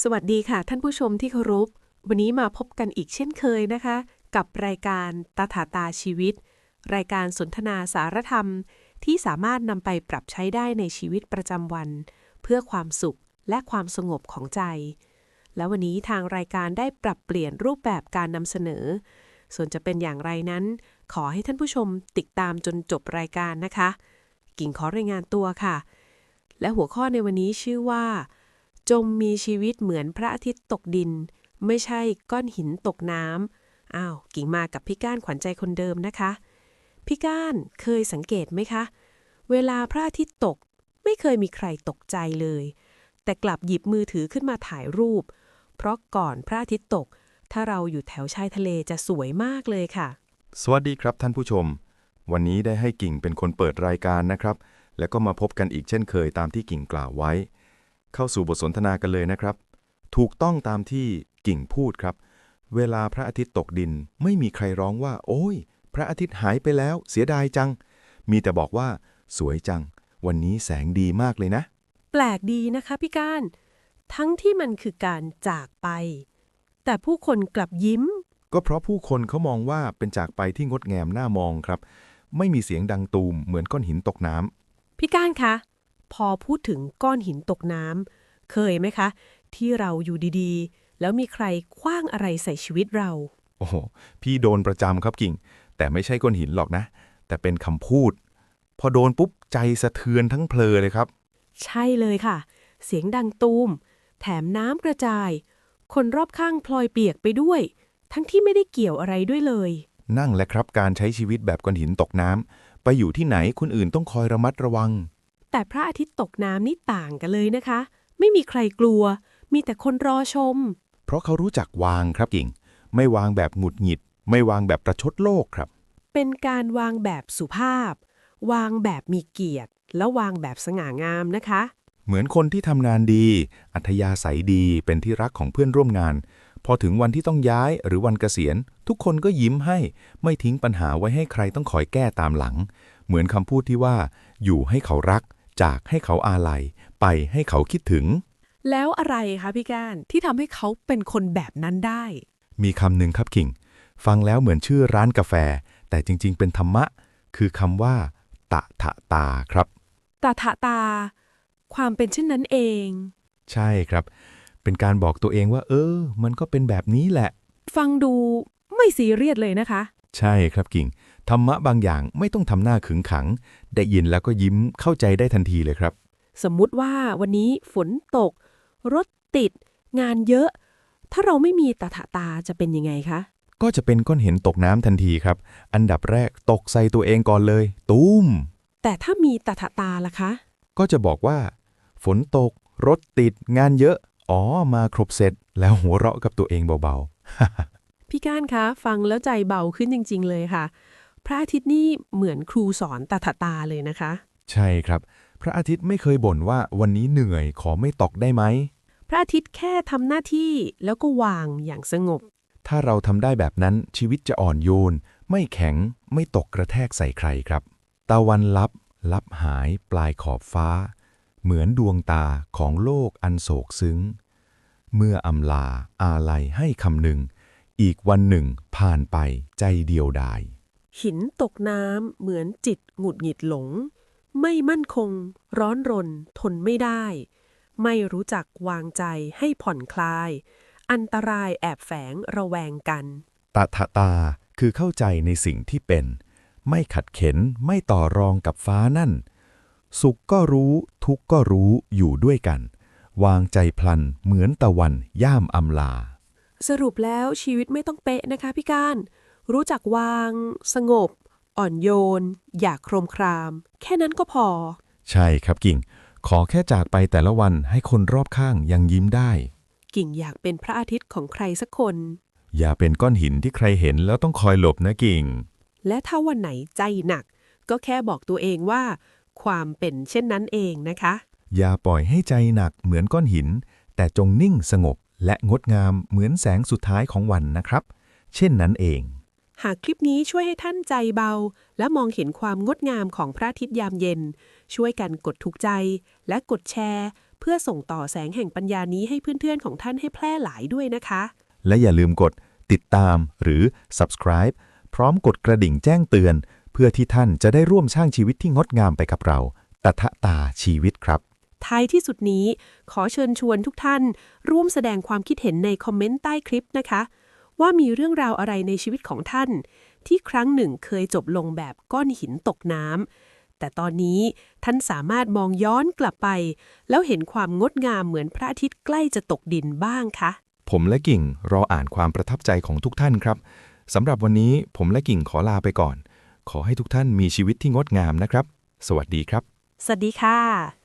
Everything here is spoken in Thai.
สวัสดีค่ะ ท่านผู้ชมที่เคารพ วันนี้มาพบกันอีกเช่นเคยนะคะ กับรายการตาถาตาชีวิต รายการสนทนาสารธรรม ที่สามารถนำไปปรับใช้ได้ในชีวิตประจำวัน เพื่อความสุขและความสงบของใจ และวันนี้ทางรายการได้ปรับเปลี่ยนรูปแบบการนำเสนอ ส่วนจะเป็นอย่างไรนั้น ขอให้ท่านผู้ชมติดตามจนจบรายการนะคะ กิ่งขอรายงานตัวค่ะ และหัวข้อในวันนี้ชื่อว่า จงมีชีวิตเหมือนพระอาทิตย์ตกดิน ไม่ใช่ก้อนหินตกน้ำอ้าวกิ่งมากับพี่ก้านขวัญใจคนเดิมนะคะ พี่ก้านเคยสังเกตไหมคะ เวลาพระอาทิตย์ตกไม่เคยมีใครตกใจเลย แต่กลับหยิบมือถือขึ้นมาถ่ายรูป เพราะก่อนพระอาทิตย์ตก ถ้าเราอยู่แถวชายทะเลจะสวยมากเลยค่ะ สวัสดีครับท่านผู้ชม วันนี้ได้ให้กิ่งเป็นคนเปิดรายการนะครับ แล้วก็มาพบกันอีกเช่นเคยตามที่กิ่งกล่าวไว้ เข้าสู่บทสนทนากันเลยนะครับ ถูกต้องตามที่กิ่งพูดครับ เวลาพระอาทิตย์ตกดินไม่มีใครร้องว่า โอ้ย พระอาทิตย์หายไปแล้ว เสียดายจัง มีแต่บอกว่า สวยจัง วันนี้แสงดีมากเลยนะ แปลกดีนะคะพี่ก้าน ทั้งที่มันคือการจากไป แต่ผู้คนกลับยิ้ม ก็เพราะผู้คนเขามองว่าเป็นจากไปที่งดงามน่ามองครับ ไม่มีเสียงดังตูมเหมือนก้อนหินตกน้ำพี่ก้านคะ พอพูดถึงก้อนหินตกน้ำเคยไหมคะ ที่เราอยู่ดีๆ แล้วมีใครคว้างอะไรใส่ชีวิตเรา โอ้โห พี่โดนประจำครับกิ่ง แต่ไม่ใช่ก้อนหินหรอกนะ แต่เป็นคำพูด พอโดนปุ๊บใจสะเทือนทั้งเพลอเลยครับ ใช่เลยค่ะ เสียงดังตูม แถมน้ำกระจาย คนรอบข้างพลอยเปียกไปด้วย ทั้งที่ไม่ได้เกี่ยวอะไรด้วยเลย นั่งแหละครับการใช้ชีวิตแบบก้อนหินตกน้ำไปอยู่ที่ไหนคนอื่นต้องคอยระมัดระวัง แต่พระอาทิตย์ตกน้ำนี่ต่างกันเลยนะคะ ไม่มีใครกลัว มีแต่คนรอชม เพราะเขารู้จักวางครับกิ่ง ไม่วางแบบหงุดหงิด ไม่วางแบบประชดโลกครับ เป็นการวางแบบสุภาพ วางแบบมีเกียรติ แล้ววางแบบสง่างามนะคะ เหมือนคนที่ทำงานดี อัธยาศัยดีเป็นที่รักของเพื่อนร่วมงาน พอถึงวันที่ต้องย้ายหรือวันเกษียณ ทุกคนก็ยิ้มให้ไม่ทิ้งปัญหาไว้ให้ใครต้องคอยแก้ตามหลัง เหมือนคำพูดที่ว่า อยู่ให้เขารัก จากให้เขาอาลัย ไปให้เขาคิดถึง แล้วอะไรคะพี่ก้านที่ทำให้เขาเป็นคนแบบนั้นได้ มีคำหนึ่งครับคิง ฟังแล้วเหมือนชื่อร้านกาแฟ แต่จริง ๆ เป็นธรรมะ คือคำว่าตะทะตาครับ ตาถาตา ความเป็นเช่นนั้นเอง ใช่ครับ เป็นการบอกตัวเองว่า เออ มันก็เป็นแบบนี้แหละ ฟังดูไม่ซีเรียสเลยนะคะ ใช่ครับกิ่ง ธรรมะบางอย่างไม่ต้องทำหน้าขึงขัง ได้ยินแล้วก็ยิ้มเข้าใจได้ทันทีเลยครับ สมมุติว่าวันนี้ฝนตก รถติด งานเยอะ ถ้าเราไม่มีตาถาตาจะเป็นยังไงคะ ก็จะเป็นก้อนเห็นตกน้ำทันทีครับ อันดับแรกตกใส่ตัวเองก่อนเลยตูมแต่ถ้ามีตาถาตาล่ะคะ ก็จะบอกว่า ฝนตก รถติด งานเยอะ อ๋อ มาครบเสร็จ แล้วหัวเราะกับตัวเองเบาพี่ก้านคะ ฟังแล้วใจเบาขึ้นจริง ๆ เลยค่ะ พระอาทิตย์นี่เหมือนครูสอนตาถาตาเลยนะคะๆใช่ครับ พระอาทิตย์ไม่เคยบ่นว่าวันนี้เหนื่อยขอไม่ตกได้ไหม พระอาทิตย์แค่ทำหน้าที่แล้วก็วางอย่างสงบ ถ้าเราทำได้แบบนั้นชีวิตจะอ่อนโยน ไม่แข็งไม่ตกกระแทกใส่ใครครับ ตะวันลับ ลับหายปลายขอบฟ้า เหมือนดวงตาของโลกอันโศกซึ้ง เมื่ออำลาอาลัยให้คำหนึ่ง อีกวันหนึ่งผ่านไปใจเดียวดาย หินตกน้ำเหมือนจิตหงุดหงิดหลง ไม่มั่นคง ร้อนรน ทนไม่ได้ ไม่รู้จักวางใจให้ผ่อนคลาย อันตรายแอบแฝงระแวงกันตถาตาคือเข้าใจในสิ่งที่เป็น ไม่ขัดเข็นไม่ต่อรองกับฟ้านั่น สุขก็รู้ทุกข์ก็รู้อยู่ด้วยกัน วางใจพลันเหมือนตะวันย่ามอำลา สรุปแล้วชีวิตไม่ต้องเป๊ะนะคะพี่ก้าน รู้จักวาง สงบ อ่อนโยน อยากโครมคราม แค่นั้นก็พอ ใช่ครับกิ่ง ขอแค่จากไปแต่ละวันให้คนรอบข้างยังยิ้มได้ กิ่งอยากเป็นพระอาทิตย์ของใครสักคน อย่าเป็นก้อนหินที่ใครเห็นแล้วต้องคอยหลบนะกิ่ง และถ้าวันไหนใจหนัก ก็แค่บอกตัวเองว่า ความเป็นเช่นนั้นเองนะคะ อย่าปล่อยให้ใจหนักเหมือนก้อนหิน แต่จงนิ่งสงบและงดงามเหมือนแสงสุดท้ายของวันนะครับ เช่นนั้นเอง หากคลิปนี้ช่วยให้ท่านใจเบา และมองเห็นความงดงามของพระอาทิตย์ยามเย็น ช่วยกันกดถูกใจ และกดแชร์ เพื่อส่งต่อแสงแห่งปัญญานี้ให้เพื่อนๆของท่านให้แพร่หลายด้วยนะคะ และอย่าลืมกดติดตามหรือ subscribe พร้อมกดกระดิ่งแจ้งเตือน เพื่อที่ท่านจะได้ร่วมสร้างชีวิตที่งดงามไปกับเราตถตาชีวิตครับ ท้ายที่สุดนี้ ขอเชิญชวนทุกท่าน ร่วมแสดงความคิดเห็นในคอมเมนต์ใต้คลิปนะคะ ว่ามีเรื่องราวอะไรในชีวิตของท่าน ที่ครั้งหนึ่งเคยจบลงแบบก้อนหินตกน้ำแต่ตอนนี้ท่านสามารถมองย้อนกลับไป แล้วเห็นความงดงามเหมือนพระอาทิตย์ใกล้จะตกดินบ้างคะ ผมและกิ่งรออ่านความประทับใจของทุกท่านครับสำหรับวันนี้ผมและกิ่งขอลาไปก่อน ขอให้ทุกท่านมีชีวิตที่งดงามนะครับ สวัสดีครับ สวัสดีค่ะ